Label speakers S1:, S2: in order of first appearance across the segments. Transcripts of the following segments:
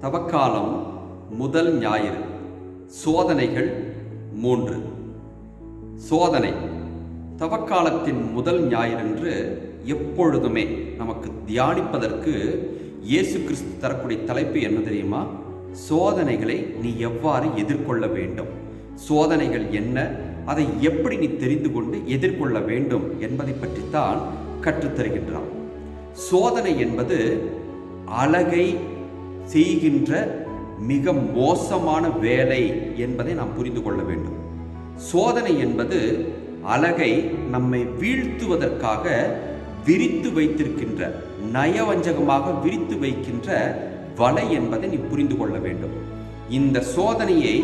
S1: தவக்காலம் முதல் ஞாயிறு. சோதனைகள் மூன்று. சோதனை. தவக்காலத்தின் முதல் ஞாயிறன்று எப்பொழுதுமே நமக்கு தியானிப்பதற்கு இயேசு கிறிஸ்து தரக்கூடிய தலைப்பு என்ன தெரியுமா? சோதனைகளை நீ எவ்வாறு எதிர்கொள்ள வேண்டும்? சோதனைகள் என்ன? அதை எப்படி நீ தெரிந்து கொண்டு எதிர்கொள்ள வேண்டும் என்பதை பற்றித்தான் கற்றுத்தருகின்றான் சோதனை என்பது அழகை செய்கின்ற மிக மோசமான வேலை என்பதை நாம் புரிந்து கொள்ள வேண்டும். சோதனை என்பது அழகை நம்மை வீழ்த்துவதற்காக விரித்து வைத்திருக்கின்ற நயவஞ்சகமாக விரித்து வைக்கின்ற வலை என்பதை நீ புரிந்து கொள்ள வேண்டும். இந்த சோதனையை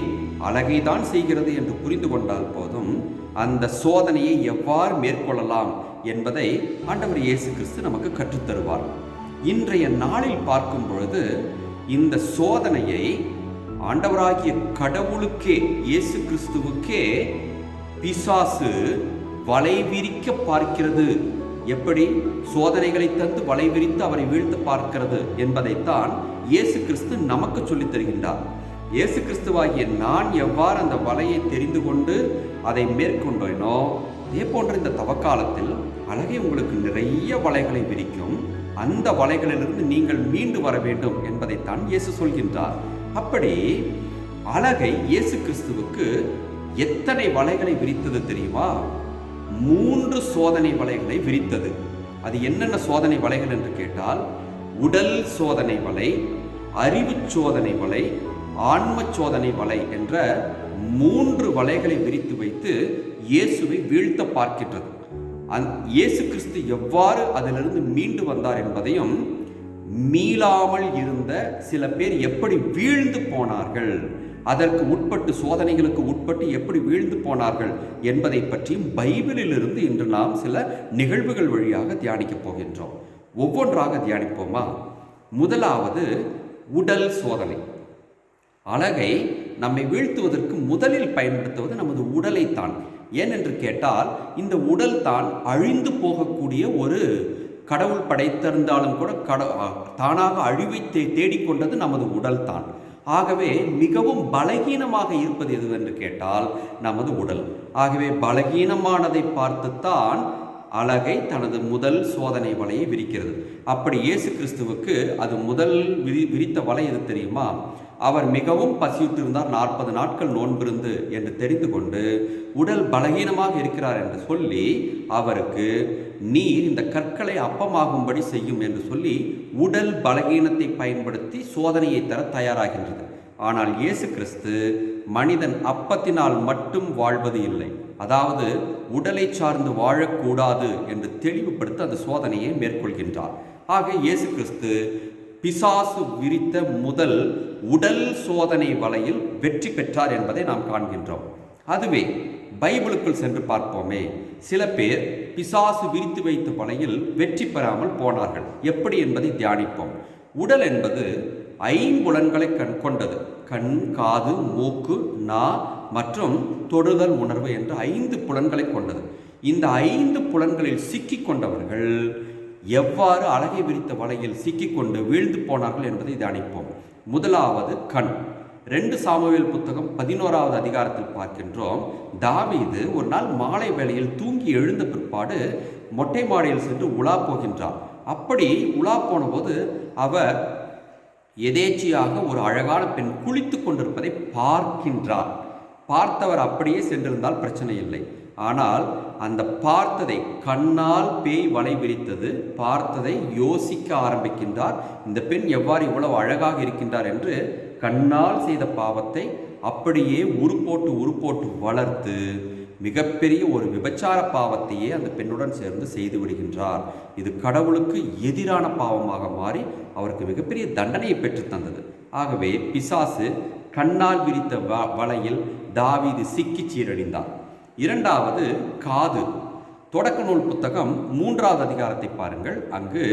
S1: அழகை தான் செய்கிறது என்று புரிந்து கொண்டால் போதும் அந்த சோதனையை எவ்வாறு மேற்கொள்ளலாம் என்பதை ஆண்டவர் இயேசு கிறிஸ்து நமக்கு கற்றுத்தருவார். இன்றைய நாளில் பார்க்கும் பொழுது இந்த சோதனையை ஆண்டவராகிய கடவுளுக்கே இயேசு கிறிஸ்துவுக்கே பிசாசு வலை விரிக்க பார்க்கிறது. எப்படி? சோதனைகளை தந்து வலை விரித்து அவரை வீழ்த்து பார்க்கிறது என்பதைத்தான் இயேசு கிறிஸ்து நமக்கு சொல்லித் தருகின்றார். இயேசு கிறிஸ்துவாகிய நான் எவ்வாறு அந்த வலையை தெரிந்து கொண்டு அதை மேற்கொண்டேனோ இதே போன்ற இந்த தவக்காலத்தில் அழகை உங்களுக்கு நிறைய வலைகளை விரிக்கும். அந்த வலைகளிலிருந்து நீங்கள் மீண்டு வர வேண்டும் என்பதைத்தான் இயேசு சொல்கின்றார். அப்படி அழகை இயேசு கிறிஸ்துவுக்கு எத்தனை வலைகளை விரித்தது தெரியுமா? மூன்று சோதனை வலைகளை விரித்தது. அது என்னென்ன சோதனை வலைகள் என்று கேட்டால் உடல் சோதனை வலை அறிவு சோதனை வலை ஆன்ம சோதனை வலை என்ற மூன்று வலைகளை விரித்து வைத்து இயேசுவை வீழ்த்த பார்க்கின்றது. அந் இயேசு கிறிஸ்து எவ்வாறு அதிலிருந்து மீண்டு வந்தார் என்பதையும் மீளாமல் இருந்த சில பேர் எப்படி வீழ்ந்து போனார்கள் அதற்கு உட்பட்டு சோதனைகளுக்கு உட்பட்டு எப்படி வீழ்ந்து போனார்கள் என்பதை பற்றியும் பைபிளிலிருந்து இன்று நாம் சில நிகழ்வுகள் வழியாக தியானிக்கப் போகின்றோம். ஒவ்வொன்றாக தியானிப்போமா? முதலாவது உடல் சோதனை. அழகை நம்மை வீழ்த்துவதற்கு முதலில் பயன்படுத்துவது நமது உடலைத்தான். ஏனென்று கேட்டால் இந்த உடல் தான் அழிந்து போகக்கூடிய ஒரு கடவுள் படைத்திருந்தாலும் கூட கட தானாக அழிவை தே தேடிக்கொண்டது நமது உடல் தான். ஆகவே மிகவும் பலகீனமாக இருப்பது எதுவென்று கேட்டால் நமது உடல். ஆகவே பலகீனமானதை பார்த்துத்தான் அழகை தனது முதல் சோதனை வலையை விரிக்கிறது. அப்படி இயேசு கிறிஸ்துவுக்கு அது முதல் விரி விரித்த வலை எது தெரியுமா? அவர் மிகவும் பசியுற்றிருந்தார். நாற்பது நாட்கள் நோன்பிருந்து என்று தெரிந்து கொண்டு உடல் பலகீனமாக இருக்கிறார் என்று சொல்லி அவருக்கு நீர் இந்த கற்களை அப்பமாகும்படி செய்யும் என்று சொல்லி உடல் பலகீனத்தை பயன்படுத்தி சோதனையை தர தயாராகின்றது. ஆனால் இயேசு கிறிஸ்து மனிதன் அப்பத்தினால் மட்டும் வாழ்வது இல்லை. அதாவது உடலை சார்ந்து வாழக்கூடாது என்று தெளிவுபடுத்த அந்த சோதனையை மேற்கொள்கின்றார். ஆக இயேசு கிறிஸ்து பிசாசு விரித்த முதல் உடல் சோதனை வலையில் வெற்றி பெற்றார் என்பதை நாம் காண்கின்றோம். அதுவே பைபிளுக்குள் சென்று பார்ப்போமே. சில பேர் பிசாசு விரித்து வைத்த வலையில் வெற்றி பெறாமல் போனார்கள். எப்படி என்பதை தியானிப்போம். உடல் என்பது ஐம்புலன்களை கண் கொண்டது. கண் காது மூக்கு நா மற்றும் தொடுதல் உணர்வு என்ற ஐந்து புலன்களை கொண்டது. இந்த ஐந்து புலன்களில் சிக்கி கொண்டவர்கள் எவ்வாறு அழகை விரித்த வலையில் சிக்கிக்கொண்டு வீழ்ந்து போனார்கள் என்பதை தியானிப்போம் முதலாவது கண். ரெண்டு சாமுவேல் புத்தகம் பதினோராவது அதிகாரத்தில் பார்க்கின்றோம். தாவீது ஒரு நாள் மாலை வேளையில் தூங்கி எழுந்த பிற்பாடு மொட்டை மாடியில் சென்று உலா போகின்றார் அப்படி உலா போனபோது அவர் எதேச்சியாக ஒரு அழகான பெண் குளித்து கொண்டிருப்பதை பார்க்கின்றார். பார்த்தவர் அப்படியே சென்றிருந்தால் பிரச்சனை இல்லை. ஆனால் அந்த பார்த்ததை கண்ணால் பேய் வலை விரித்தது பார்த்ததை யோசிக்க ஆரம்பிக்கின்றார். இந்த பெண் எவ்வாறு இவ்வளவு அழகாக இருக்கின்றார் என்று கண்ணால் செய்த பாவத்தை அப்படியே உருப்போட்டு உருப்போட்டு வளர்த்து மிகப்பெரிய ஒரு விபச்சார பாவத்தையே அந்த பெண்ணுடன் சேர்ந்து செய்து விடுகின்றார். இது கடவுளுக்கு எதிரான பாவமாக மாறி அவருக்கு மிகப்பெரிய தண்டனையை பெற்று தந்தது. ஆகவே பிசாசு கண்ணால் விரித்த வ வலையில் தாவீது சிக்கி சீரழிந்தார் இரண்டாவது காது. தொடக்க நூல் புத்தகம் மூன்றாவது அதிகாரத்தை பாருங்கள். அங்கு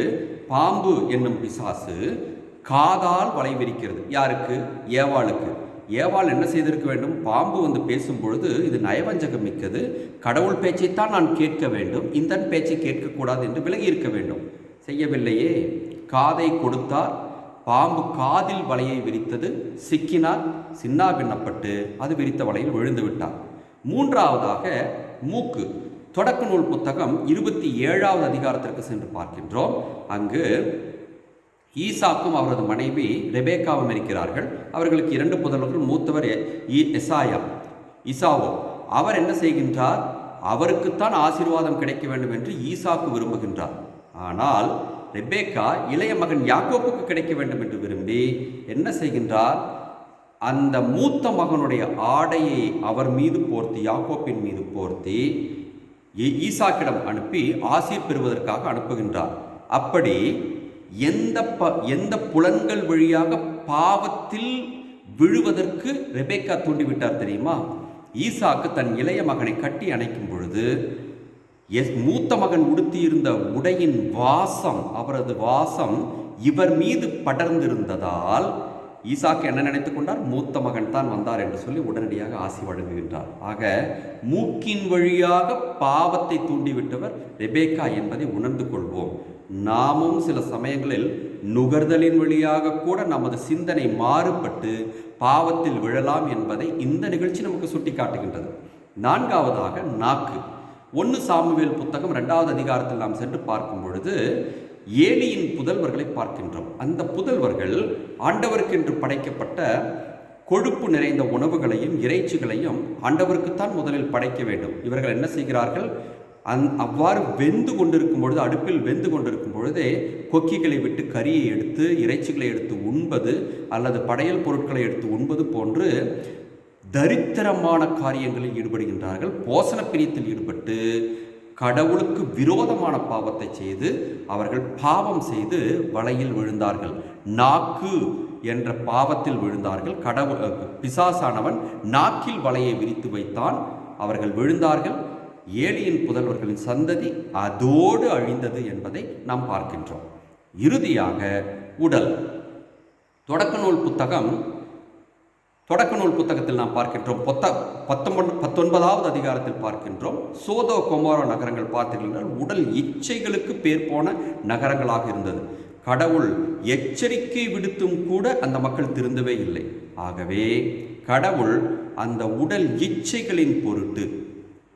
S1: பாம்பு என்னும் பிசாசு காதால் வலை விரிக்கிறது. யாருக்கு? ஏவாளுக்கு. ஏவாள் என்ன செய்திருக்க வேண்டும்? பாம்பு வந்து பேசும் பொழுது இது நயவஞ்சகம் மிக்கது. கடவுள் பேச்சைத்தான் நான் கேட்க வேண்டும். இந்த பேச்சை கேட்கக்கூடாது என்று விலகி இருக்க வேண்டும். செய்யவில்லையே. காதை கொடுத்தார். பாம்பு காதில் வலையை விரித்தது. சிக்கினார். சின்னா பின்னப்பட்டு அது விரித்த வலையில் விழுந்து விட்டார். மூன்றாவதாக மூக்கு. தொடக்க நூல் புத்தகம் இருபத்தி ஏழாவது அதிகாரத்திற்கு சென்று பார்க்கின்றோம். அங்கு ஈசாக்கும் அவரது மனைவி ரெபேக்காவும் இருக்கிறார்கள். அவர்களுக்கு இரண்டு புதல்வர்கள் மூத்தவர் எ- இ- எசாயா இசாவோ. அவர் என்ன செய்கின்றார்? அவருக்குத்தான் ஆசீர்வாதம் கிடைக்க வேண்டும் என்று ஈசாக்கு விரும்புகின்றார். ஆனால் ரெபேக்கா இளைய மகன் யாக்கோப்புக்கு கிடைக்க வேண்டும் என்று விரும்பி என்ன செய்கின்றார்? அந்த மூத்த மகனுடைய ஆடையை அவர் மீது போர்த்தி யாக்கோப்பின் மீது போர்த்தி ஈசாக்கிடம் அனுப்பி ஆசீர் பெறுவதற்காக அனுப்புகின்றார். அப்படி எந்த ப எந்த புலன்கள் வழியாக பாவத்தில் விழுவதற்கு ரெபேக்கா தூண்டிவிட்டார் தெரியுமா? ஈசாக்கு தன் இளைய மகனை கட்டி அணைக்கும் பொழுது எஸ் மூத்த மகன் உடுத்தியிருந்த உடையின் வாசம் அவரது வாசம் இவர் மீது படர்ந்திருந்ததால் ஈசாக்கு என்ன நினைத்து கொண்டார்? மூத்த மகன் தான் வந்தார் என்று சொல்லி உடனடியாக ஆசி வழங்குகின்றார். ஆக மூக்கின் வழியாக பாவத்தை தூண்டிவிட்டவர் ரெபேக்கா என்பதை உணர்ந்து கொள்வோம். நாமும் சில சமயங்களில் நுகர்தலின் வழியாக கூட நமது சிந்தனை மாறுபட்டு பாவத்தில் விழலாம் என்பதை இந்த நிகழ்ச்சி நமக்கு சுட்டி காட்டுகின்றது நான்காவதாக நாக்கு. ஒன்று சாமுவேல் புத்தகம் ரெண்டாவது அதிகாரத்தில் நாம் சென்று பார்க்கும் பொழுது ஏலியின் புதல்வர்களை பார்க்கின்றோம். அந்த புதல்வர்கள் ஆண்டவருக்கென்று படைக்கப்பட்ட கொழுப்பு நிறைந்த உணவுகளையும் இறைச்சிகளையும் ஆண்டவருக்குத்தான் முதலில் படைக்க வேண்டும். இவர்கள் என்ன செய்கிறார்கள்? அந் அவ்வாறு வெந்து கொண்டிருக்கும் பொழுது அடுப்பில் வெந்து கொண்டிருக்கும் பொழுதே கொக்கிகளை விட்டு கறியை எடுத்து இறைச்சிகளை எடுத்து உண்பது அல்லது படையல் பொருட்களை எடுத்து உண்பது போன்று தரித்திரமான காரியங்களில் ஈடுபடுகின்றார்கள். போசன பிரியத்தில் ஈடுபட்டு கடவுளுக்கு விரோதமான பாவத்தை செய்து அவர்கள் பாவம் செய்து வலையில் விழுந்தார்கள். நாக்கு என்ற பாவத்தில் விழுந்தார்கள். கடவுள் பிசாசானவன் நாக்கில் வலையை விரித்து வைத்தான். அவர்கள் விழுந்தார்கள். ஏலியின் புதல்வர்களின் சந்ததி அதோடு அழிந்தது என்பதை நாம் பார்க்கின்றோம். இறுதியாக உடல். தொடக்க நூல் புத்தகம் தொடக்க நூல் புத்தகத்தில் நாம் பார்க்கின்றோம். பொத்த பத்தொன்பது பத்தொன்பதாவது அதிகாரத்தில் பார்க்கின்றோம். சோதோ கொமோரோ நகரங்கள் பார்த்தீர்கள் உடல் இச்சைகளுக்கு பேர் போன நகரங்களாக இருந்தது. கடவுள் எச்சரிக்கை விடுத்தும் கூட அந்த மக்கள் திருந்தவே இல்லை. ஆகவே கடவுள் அந்த உடல் இச்சைகளின் பொருட்டு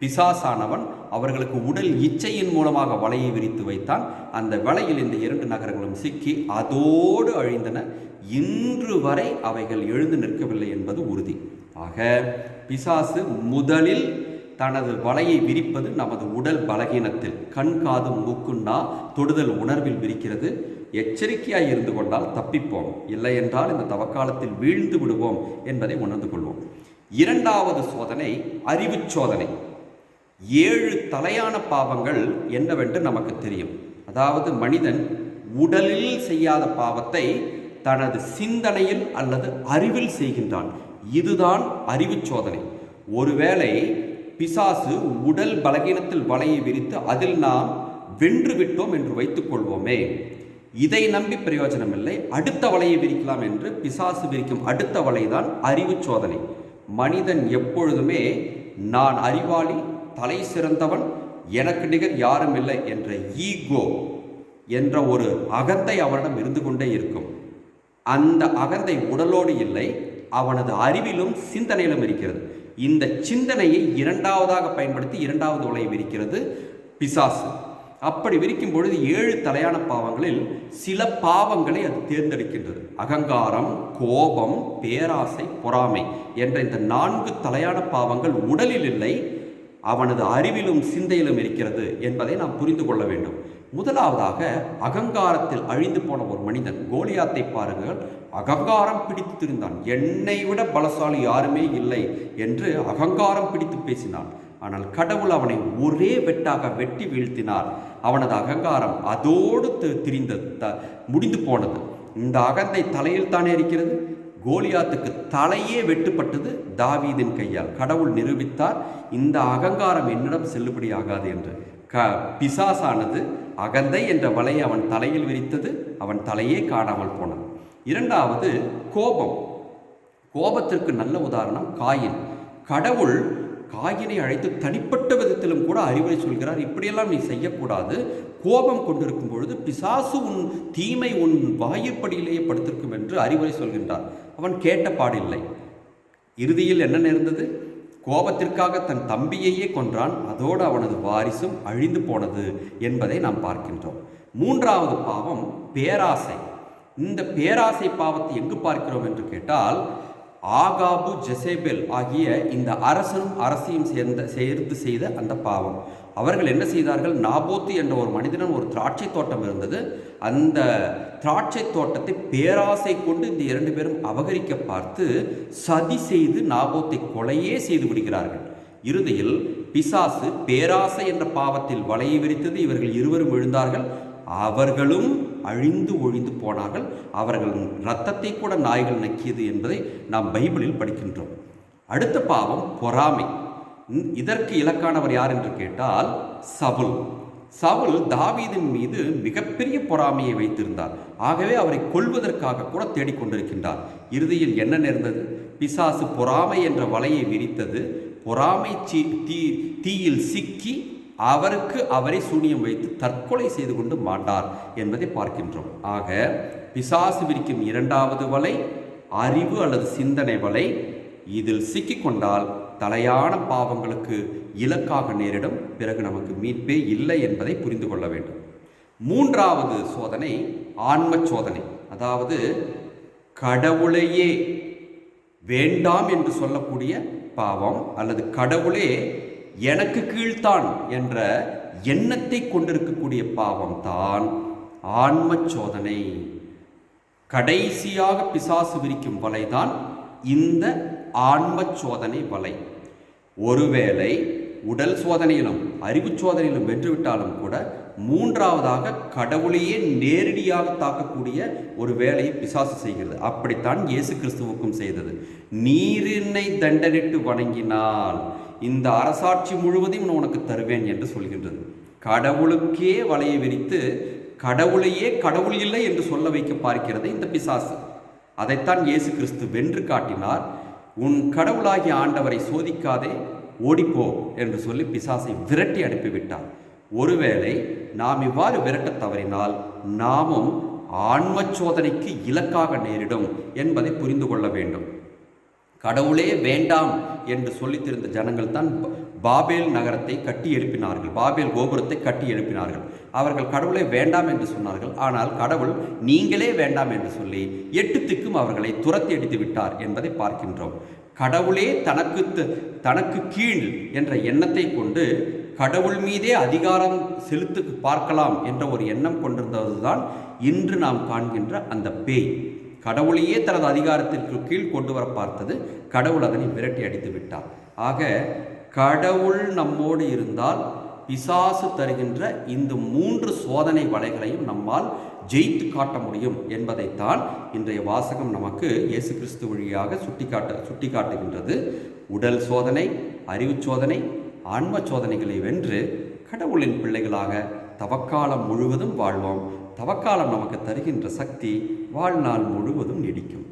S1: பிசாசானவன் அவர்களுக்கு உடல் இச்சையின் மூலமாக வலையை விரித்து வைத்தான். அந்த வலையில் இந்த இரண்டு நகரங்களும் சிக்கி அதோடு அழிந்தன. இன்று வரை அவைகள் எழுந்து நிற்கவில்லை என்பது உறுதி. ஆக பிசாசு முதலில் தனது வலையை விரிப்பது நமது உடல் பலகீனத்தில் கண் காது மூக்கு தொடுதல் உணர்வில் விரிக்கிறது. எச்சரிக்கையாய் இருந்து கொண்டால் தப்பிப்போம். இல்லை என்றால் இந்த தவக்காலத்தில் வீழ்ந்து விடுவோம் என்பதை உணர்ந்து கொள்வோம். இரண்டாவது சோதனை அறிவுச் சோதனை. ஏழு தலையான பாவங்கள் என்னவென்று நமக்கு தெரியும். அதாவது மனிதன் உடலில் செய்யாத பாவத்தை தனது சிந்தனையில் அல்லது அறிவில் செய்கின்றான். இதுதான் அறிவுச் சோதனை. ஒருவேளை பிசாசு உடல் பலகீனத்தில் வலையை விரித்து அதில் நாம் வென்று விட்டோம் என்று வைத்துக் கொள்வோமே. இதை நம்பி பிரயோஜனம் இல்லை அடுத்த வலையை விரிக்கலாம் என்று பிசாசு விரிக்கும் அடுத்த வலைதான் அறிவுச் சோதனை. மனிதன் எப்பொழுதுமே நான் அறிவாளி தலை சிறந்தவன் எனக்கு நிகர் யாரும் இல்லை என்ற ஈகோ என்ற ஒரு அகந்தை அவனிடம் இருந்து கொண்டே இருக்கும். அந்த அகந்தை உடலோடு இல்லை அவனது அறிவிலும் சிந்தனையிலும் இருக்கிறது. இந்த சிந்தனையை இரண்டாவதாக பயன்படுத்தி இரண்டாவது உலகை விரிக்கிறது பிசாசு. அப்படி விரிக்கும் பொழுது ஏழு தலையான பாவங்களில் சில பாவங்களை அது தேர்ந்தெடுக்கின்றது. அகங்காரம் கோபம் பேராசை பொறாமை என்ற இந்த நான்கு தலையான பாவங்கள் உடலில் இல்லை அவனது அறிவிலும் சிந்தையிலும் இருக்கிறது என்பதை நாம் புரிந்து கொள்ள வேண்டும். முதலாவதாக அகங்காரத்தில் அழிந்து போன ஒரு மனிதன் கோலியாத்தை பாருங்கள். அகங்காரம் பிடித்து திரிந்தான். என்னை விட பலசாலி யாருமே இல்லை என்று அகங்காரம் பிடித்து பேசினான். ஆனால் கடவுள் அவனை ஒரே வெட்டாக வெட்டி வீழ்த்தினார். அவனது அகங்காரம் அதோடு தி- திரிந்த த- முடிந்து போனது. இந்த அகந்தை தலையில் தானே இருக்கிறது? கோலியாத்துக்கு தலையே வெட்டுப்பட்டது தாவீதின் கையால். கடவுள் நிரூபித்தார் இந்த அகங்காரம் என்னிடம் செல்லுபடியாகாது என்று. க பிசாசானது அகந்தை என்ற வலையை அவன் தலையில் விரித்தது அவன் தலையே காணாமல் போனது இரண்டாவது கோபம். கோபத்திற்கு நல்ல உதாரணம் காயின். கடவுள் காயினை அழைத்து தனிப்பட்ட விதத்திலும் கூட அறிவுரை சொல்கிறார். இப்படியெல்லாம் நீ செய்யக்கூடாது. கோபம் கொண்டிருக்கும் பொழுது பிசாசு உன் தீமை உன் வாயிற்படியிலேயே படுத்திருக்கும் என்று அறிவுரை சொல்கின்றார். அவன் கேட்ட பாடில்லை. இறுதியில் என்ன நேர்ந்தது? கோபத்திற்காக தன் தம்பியையே கொன்றான். அதோடு அவனது வாரிசும் அழிந்து போனது என்பதை நாம் பார்க்கின்றோம். மூன்றாவது பாவம் பேராசை. இந்த பேராசை பாவத்தை எங்கு பார்க்கிறோம் என்று கேட்டால் ஆகாபு ஜெசேபெல் ஆகிய இந்த அரசனும் அரசியும் சேர்ந்த சேர்ந்து செய்த அந்த பாவம். அவர்கள் என்ன செய்தார்கள்? நாபோத்து என்ற ஒரு மனிதனும் ஒரு திராட்சை தோட்டம் இருந்தது. அந்த திராட்சை தோட்டத்தை பேராசை கொண்டு இந்த இரண்டு பேரும் அபகரிக்க பார்த்து சதி செய்து நாபோத்தை கொலையே செய்து விடுகிறார்கள். இறுதியில் பிசாசு பேராசை என்ற பாவத்தில் வலையை விரித்தது இவர்கள் இருவரும் விழுந்தார்கள். அவர்களும் அழிந்து ஒழிந்து போனார்கள். அவர்கள் இரத்தத்தை கூட நாய்கள் நக்கியது என்பதை நாம் பைபிளில் படிக்கின்றோம். அடுத்த பாவம் பொறாமை. இதற்கு இலக்கானவர் யார் என்று கேட்டால் சவுல். சவுல் தாவீதின் மீது மிகப்பெரிய பொறாமையை வைத்திருந்தார். ஆகவே அவரை கொல்வதற்காக கூட தேடிக்கொண்டிருக்கின்றார். இறுதியில் என்ன நேர்ந்தது? பிசாசு பொறாமை என்ற வலையை விரித்தது. பொறாமை சீ தீ தீயில் சிக்கி அவருக்கு அவரை சூனியம் வைத்து தற்கொலை செய்து கொண்டு மாட்டார் என்பதை பார்க்கின்றோம். ஆக பிசாசு விரிக்கும் இரண்டாவது வலை அறிவு அல்லது சிந்தனை வலை இதில் சிக்கிக்கொண்டால் தலையான பாவங்களுக்கு இலக்காக நேரிடும். பிறகு நமக்கு மீட்பே இல்லை என்பதை புரிந்து கொள்ள வேண்டும். மூன்றாவது சோதனை ஆன்ம சோதனை. அதாவது கடவுளையே வேண்டாம் என்று சொல்லக்கூடிய பாவம் அல்லது கடவுளே எனக்கு கீழ்த்தான் என்ற எண்ணத்தை கொண்டிருக்கக்கூடிய பாவம் தான் ஆன்ம சோதனை. கடைசியாக பிசாசு விரிக்கும் வலைதான் இந்த ஆன்ம சோதனை வலை. ஒருவேளை உடல் சோதனையிலும் அறிவு சோதனையிலும் வென்றுவிட்டாலும் கூட மூன்றாவதாக கடவுளையே நேரடியாக தாக்கக்கூடிய ஒரு வேலையை பிசாசு செய்கிறது. அப்படித்தான் இயேசு கிறிஸ்துவுக்கும் செய்தது. நீரினை தண்டனிட்டு வணங்கினால் இந்த அரசாட்சி முழுவதையும் நான் உனக்கு தருவேன் என்று சொல்கின்றது. கடவுளுக்கே வலையை விரித்து கடவுளையே கடவுள் இல்லை என்று சொல்ல வைக்க பார்க்கிறது இந்த பிசாசு. அதைத்தான் இயேசு கிறிஸ்து வென்று காட்டினார். உன் கடவுளாகிய ஆண்டவரை சோதிக்காதே ஓடிப்போ என்று சொல்லி பிசாசை விரட்டி அனுப்பிவிட்டார் ஒருவேளை நாம் இவ்வாறு விரட்டத் தவறினால் நாமும் ஆன்ம சோதனைக்கு இலக்காக நேரிடும் என்பதை புரிந்து கொள்ள வேண்டும். கடவுளே வேண்டாம் என்று சொல்லித்திருந்த ஜனங்கள் தான் பாபேல் நகரத்தை கட்டி எழுப்பினார்கள். பாபேல் கோபுரத்தை கட்டி எழுப்பினார்கள். அவர்கள் கடவுளை வேண்டாம் என்று சொன்னார்கள். ஆனால் கடவுள் நீங்களே வேண்டாம் என்று சொல்லி எட்டு திக்கும் அவர்களை துரத்தி அடித்து விட்டார் என்பதை பார்க்கின்றோம். கடவுளே தனக்கு த- தனக்கு கீழ் என்ற எண்ணத்தை கொண்டு கடவுள் மீதே அதிகாரம் செலுத்து பார்க்கலாம் என்ற ஒரு எண்ணம் கொண்டிருந்ததுதான் இன்று நாம் காண்கின்ற அந்த பேய். கடவுளையே தனது அதிகாரத்திற்கு கீழ் கொண்டு வர பார்த்தது. கடவுள் அதனை விரட்டி அடித்து விட்டார் ஆக கடவுள் நம்மோடு இருந்தால் பிசாசு தருகின்ற இந்த மூன்று சோதனை வலைகளையும் நம்மால் ஜெயித்து காட்ட முடியும் என்பதைத்தான் இன்றைய வாசகம் நமக்கு இயேசு கிறிஸ்து வழியாக சுட்டிக்காட்ட சுட்டிக்காட்டுகின்றது. உடல் சோதனை அறிவு சோதனை ஆன்ம சோதனைகளை வென்று கடவுளின் பிள்ளைகளாக தவக்காலம் முழுவதும் வாழ்வோம். தவக்காலம் நமக்கு தருகின்ற சக்தி வாழ்நாள் முழுவதும் நீடிக்கும்.